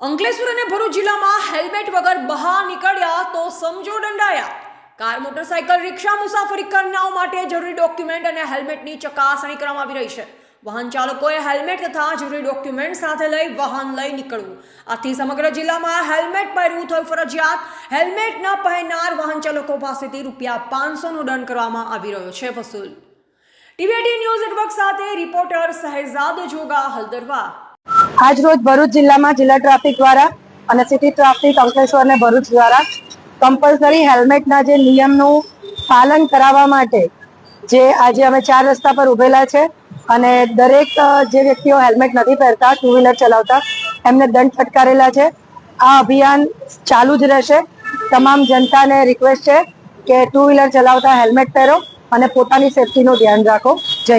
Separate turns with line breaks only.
અંકલેશ્વર અને ભરૂચ જિલ્લામાં હેલ્મેટ વગર બહાર નીકળ્યા તો સમજો દંડાયા. કાર મોટરસાઇકલ રિક્ષા મુસાફરી કરનાર માટે જરૂરી ડોક્યુમેન્ટ અને હેલ્મેટની ચકાસણી કરવામાં આવી રહી છે. વાહન ચાલકોએ હેલ્મેટ તથા જરૂરી ડોક્યુમેન્ટ સાથે લઈ વાહન લઈ નીકળવું. આથી સમગ્ર જિલ્લામાં હેલ્મેટ પહેરવું થયું ફરજિયાત. હેલ્મેટ ન પહેરનાર વાહન ચાલકો પાસેથી રૂપિયા પાંચસોનો દંડ કરવામાં આવી રહ્યો છે વસૂલ. ટીવીટી ન્યૂઝ નેટવર્ક સાથે રિપોર્ટર શહેજાદ જોગા હલદરવા.
રોજ ભરૂચ જિલ્લામાં જિલ્લા ટ્રાફિક દ્વારા અને સિટી ટ્રાફિક અંકલેશ્વર અને ભરૂચ દ્વારા કમ્પલસરી હેલ્મેટના જે નિયમનું પાલન કરાવવા માટે જે આજે અમે ચાર રસ્તા પર ઉભેલા છે અને દરેક જે વ્યક્તિઓ હેલ્મેટ નથી પહેરતા ટુ વ્હીલર ચલાવતા, એમને દંડ ફટકારેલા છે. આ અભિયાન ચાલુ જ રહેશે. તમામ જનતાને રિક્વેસ્ટ છે કે ટુ વ્હીલર ચલાવતા હેલ્મેટ પહેરો. અને પોતાની સેફટીનું ધ્યાન રાખો. જય